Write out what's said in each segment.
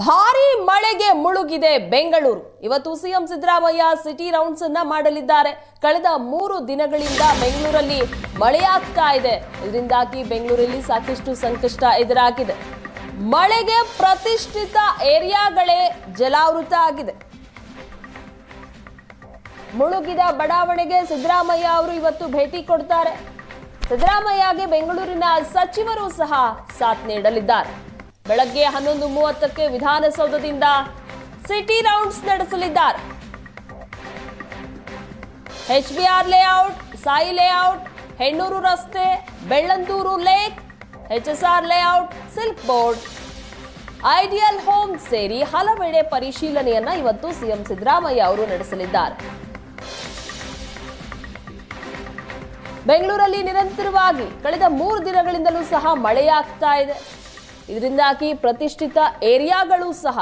ಭಾರಿ ಮಳೆಗೆ ಮುಳುಗಿದೆ ಬೆಂಗಳೂರು. ಇವತ್ತು ಸಿಎಂ ಸಿದ್ದರಾಮಯ್ಯ ಸಿಟಿ ರೌಂಡ್ಸ್ ಅನ್ನ ಮಾಡಲಿದ್ದಾರೆ. ಕಳೆದ ಮೂರು ದಿನಗಳಿಂದ ಬೆಂಗಳೂರಲ್ಲಿ ಮಳೆಯಾಗ್ತಾ ಇದೆ. ಇದರಿಂದಾಗಿ ಬೆಂಗಳೂರಲ್ಲಿ ಸಾಕಷ್ಟು ಸಂಕಷ್ಟ ಎದುರಾಗಿದೆ. ಮಳೆಗೆ ಪ್ರತಿಷ್ಠಿತ ಏರಿಯಾಗಳೇ ಜಲಾವೃತ ಆಗಿದೆ. ಮುಳುಗಿದ ಬಡಾವಣೆಗೆ ಸಿದ್ದರಾಮಯ್ಯ ಅವರು ಇವತ್ತು ಭೇಟಿ ಕೊಡ್ತಾರೆ. ಸಿದ್ದರಾಮಯ್ಯಗೆ ಬೆಂಗಳೂರಿನ ಸಚಿವರು ಸಹ ಸಾಥ್ ನೀಡಲಿದ್ದಾರೆ. ಬೆಳಗ್ಗೆ ಹನ್ನೊಂದು ಮೂವತ್ತಕ್ಕೆ ವಿಧಾನಸೌಧದಿಂದ ಸಿಟಿ ರೌಂಡ್ಸ್ ನಡೆಸಲಿದ್ದಾರೆ. HBR Layout, Sai layout, Hennur ರಸ್ತೆ, Bellandur lake HSR layout, silk board. Ideal home ಸೇರಿ ಹಲವೆಡೆ ಪರಿಶೀಲನೆಯನ್ನ ಇವತ್ತು ಸಿಎಂ ಸಿದ್ದರಾಮಯ್ಯ ಅವರು ನಡೆಸಲಿದ್ದಾರೆ. ಬೆಂಗಳೂರಲ್ಲಿ ನಿರಂತರವಾಗಿ ಕಳೆದ ಮೂರು ದಿನಗಳಿಂದಲೂ ಸಹ ಮಳೆಯಾಗ್ತಾ ಇದೆ. ಇದರಿಂದಾಗಿ ಪ್ರತಿಷ್ಠಿತ ಏರಿಯಾಗಳು ಸಹ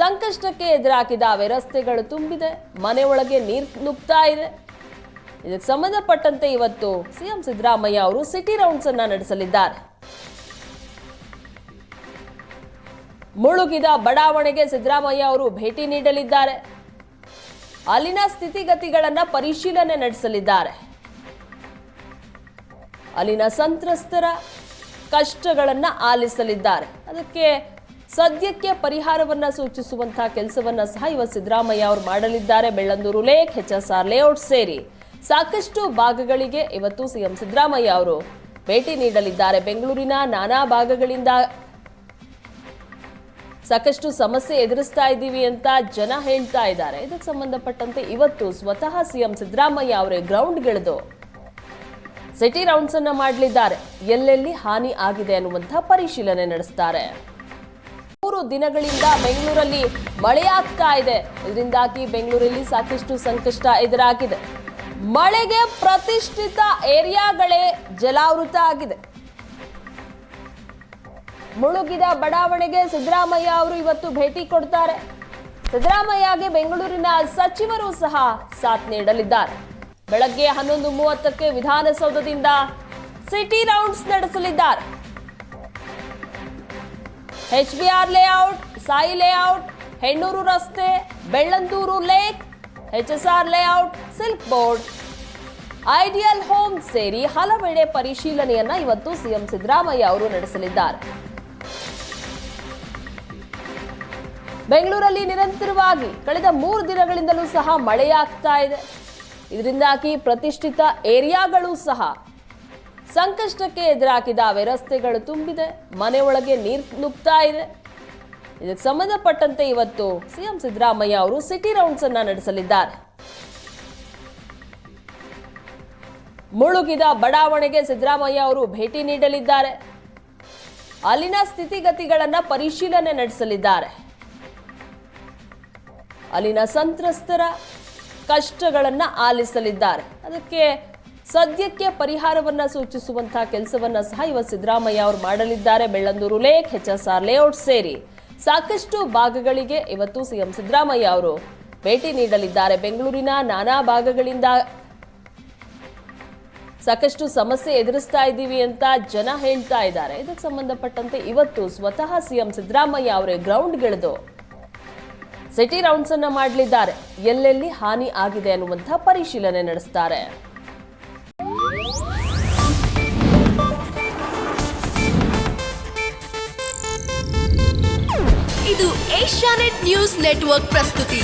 ಸಂಕಷ್ಟಕ್ಕೆ ಎದುರಾಕಿದಾವೆ ರಸ್ತೆಗಳು ತುಂಬಿದೆ ಮನೆ ಒಳಗೆ ನೀರು ನುಗ್ತಾ ಇದೆ. ಇದಕ್ಕೆ ಸಂಬಂಧಪಟ್ಟಂತೆ ಇವತ್ತು ಸಿಎಂ ಸಿದ್ದರಾಮಯ್ಯ ಅವರು ಸಿಟಿ ರೌಂಡ್ಸ್ ಅನ್ನ ನಡೆಸಲಿದ್ದಾರೆ. ಮುಳುಗಿದ ಬಡಾವಣೆಗೆ ಸಿದ್ದರಾಮಯ್ಯ ಅವರು ಭೇಟಿ ನೀಡಲಿದ್ದಾರೆ. ಅಲ್ಲಿನ ಸ್ಥಿತಿಗತಿಗಳನ್ನ ಪರಿಶೀಲನೆ ನಡೆಸಲಿದ್ದಾರೆ. ಅಲ್ಲಿನ ಸಂತ್ರಸ್ತರ ಕಷ್ಟಗಳನ್ನ ಆಲಿಸಲಿದ್ದಾರೆ. ಅದಕ್ಕೆ ಸದ್ಯಕ್ಕೆ ಪರಿಹಾರವನ್ನು ಸೂಚಿಸುವಂತಹ ಕೆಲಸವನ್ನು ಸಹ ಇವ ಸಿದ್ದರಾಮಯ್ಯ ಅವರು ಮಾಡಲಿದ್ದಾರೆ. ಬೆಳ್ಳಂದೂರು ಲೇಕ್ ಆರ್ ಲೇಔಟ್ ಸೇರಿ ಸಾಕಷ್ಟು ಭಾಗಗಳಿಗೆ ಇವತ್ತು ಸಿಎಂ ಸಿದ್ದರಾಮಯ್ಯ ಅವರು ಭೇಟಿ ನೀಡಲಿದ್ದಾರೆ. ಬೆಂಗಳೂರಿನ ನಾನಾ ಭಾಗಗಳಿಂದ ಸಾಕಷ್ಟು ಸಮಸ್ಯೆ ಎದುರಿಸ್ತಾ ಇದ್ದೀವಿ ಅಂತ ಜನ ಹೇಳ್ತಾ ಇದ್ದಾರೆ. ಇದಕ್ಕೆ ಸಂಬಂಧಪಟ್ಟಂತೆ ಇವತ್ತು ಸ್ವತಃ ಸಿಎಂ ಸಿದ್ದರಾಮಯ್ಯ ಅವರೇ ಗ್ರೌಂಡ್ಗಿಳಿದು ಸಿಟಿ ರೌಂಡ್ಸ್ ಅನ್ನ ಮಾಡಲಿದ್ದಾರೆ. ಎಲ್ಲೆಲ್ಲಿ ಹಾನಿ ಆಗಿದೆ ಅನ್ನುವಂತಹ ಪರಿಶೀಲನೆ ನಡೆಸ್ತಾರೆ. ಮೂರು ದಿನಗಳಿಂದ ಬೆಂಗಳೂರಲ್ಲಿ ಮಳೆಯಾಗ್ತಾ ಇದೆ. ಇದರಿಂದಾಗಿ ಬೆಂಗಳೂರಲ್ಲಿ ಸಾಕಷ್ಟು ಸಂಕಷ್ಟ ಎದುರಾಗಿದೆ. ಮಳೆಗೆ ಪ್ರತಿಷ್ಠಿತ ಏರಿಯಾಗಳೇ ಜಲಾವೃತ ಆಗಿದೆ. ಮುಳುಗಿದ ಬಡಾವಣೆಗೆ ಸಿದ್ದರಾಮಯ್ಯ ಅವರು ಇವತ್ತು ಭೇಟಿ ಕೊಡ್ತಾರೆ. ಸಿದ್ದರಾಮಯ್ಯಗೆ ಬೆಂಗಳೂರಿನ ಸಚಿವರು ಸಹ ಸಾಥ್ ನೀಡಲಿದ್ದಾರೆ. ಬೆಳಗ್ಗೆ ಹನ್ನೊಂದು ಮೂವತ್ತಕ್ಕೆ ವಿಧಾನಸೌಧದಿಂದ ಸಿಟಿ ರೌಂಡ್ಸ್ ನಡೆಸಲಿದ್ದಾರೆ. HBR Layout, Sai layout, Hennur ರಸ್ತೆ, Bellandur lake HSR layout, silk board. Ideal home ಸೇರಿ ಹಲವೆಡೆ ಪರಿಶೀಲನೆಯನ್ನ ಇವತ್ತು ಸಿಎಂ ಸಿದ್ದರಾಮಯ್ಯ ಅವರು ನಡೆಸಲಿದ್ದಾರೆ. ಬೆಂಗಳೂರಲ್ಲಿ ನಿರಂತರವಾಗಿ ಕಳೆದ ಮೂರು ದಿನಗಳಿಂದಲೂ ಸಹ ಮಳೆಯಾಗ್ತಾ ಇದೆ. ಇದರಿಂದಾಗಿ ಪ್ರತಿಷ್ಠಿತ ಏರಿಯಾಗಳು ಸಹ ಸಂಕಷ್ಟಕ್ಕೆ ಎದುರಾಕಿದಾವೆ ರಸ್ತೆಗಳು ತುಂಬಿದೆ, ಮನೆ ಒಳಗೆ ನೀರು ನುಗ್ತಾ ಇದೆ. ಇದಕ್ಕೆ ಸಂಬಂಧಪಟ್ಟಂತೆ ಇವತ್ತು ಸಿಎಂ ಸಿದ್ದರಾಮಯ್ಯ ಅವರು ಸಿಟಿ ರೌಂಡ್ಸ್ ಅನ್ನ ನಡೆಸಲಿದ್ದಾರೆ. ಮುಳುಗಿದ ಬಡಾವಣೆಗೆ ಸಿದ್ದರಾಮಯ್ಯ ಅವರು ಭೇಟಿ ನೀಡಲಿದ್ದಾರೆ. ಅಲ್ಲಿನ ಸ್ಥಿತಿಗತಿಗಳನ್ನ ಪರಿಶೀಲನೆ ನಡೆಸಲಿದ್ದಾರೆ. ಅಲ್ಲಿನ ಸಂತ್ರಸ್ತರ ಕಷ್ಟಗಳನ್ನ ಆಲಿಸಲಿದ್ದಾರೆ. ಅದಕ್ಕೆ ಸದ್ಯಕ್ಕೆ ಪರಿಹಾರವನ್ನ ಸೂಚಿಸುವಂತಹ ಕೆಲಸವನ್ನ ಸಹ ಇವ ಸಿದ್ದರಾಮಯ್ಯ ಅವರು ಮಾಡಲಿದ್ದಾರೆ. ಬೆಳ್ಳಂದೂರು ಲೇಕ್ ಆರ್ ಲೇಔಟ್ ಸೇರಿ ಸಾಕಷ್ಟು ಭಾಗಗಳಿಗೆ ಇವತ್ತು ಸಿಎಂ ಸಿದ್ದರಾಮಯ್ಯ ಅವರು ಭೇಟಿ ನೀಡಲಿದ್ದಾರೆ. ಬೆಂಗಳೂರಿನ ನಾನಾ ಭಾಗಗಳಿಂದ ಸಾಕಷ್ಟು ಸಮಸ್ಯೆ ಎದುರಿಸ್ತಾ ಇದ್ದೀವಿ ಅಂತ ಜನ ಹೇಳ್ತಾ ಇದ್ದಾರೆ. ಇದಕ್ಕೆ ಸಂಬಂಧಪಟ್ಟಂತೆ ಇವತ್ತು ಸ್ವತಃ ಸಿಎಂ ಸಿದ್ದರಾಮಯ್ಯ ಅವರೇ ಗ್ರೌಂಡ್ಗಿಳಿದು ಸಿಟಿ ರೌಂಡ್ಸ್ ಅನ್ನ ಮಾಡಲಿದ್ದಾರೆ. ಎಲ್ಲೆಲ್ಲಿ ಹಾನಿ ಆಗಿದೆ ಅನ್ನುವಂತಹ ಪರಿಶೀಲನೆ ನಡೆಸ್ತಾರೆ. ಇದು ಏಷ್ಯಾನೆಟ್ ನ್ಯೂಸ್ ನೆಟ್ವರ್ಕ್ ಪ್ರಸ್ತುತಿ.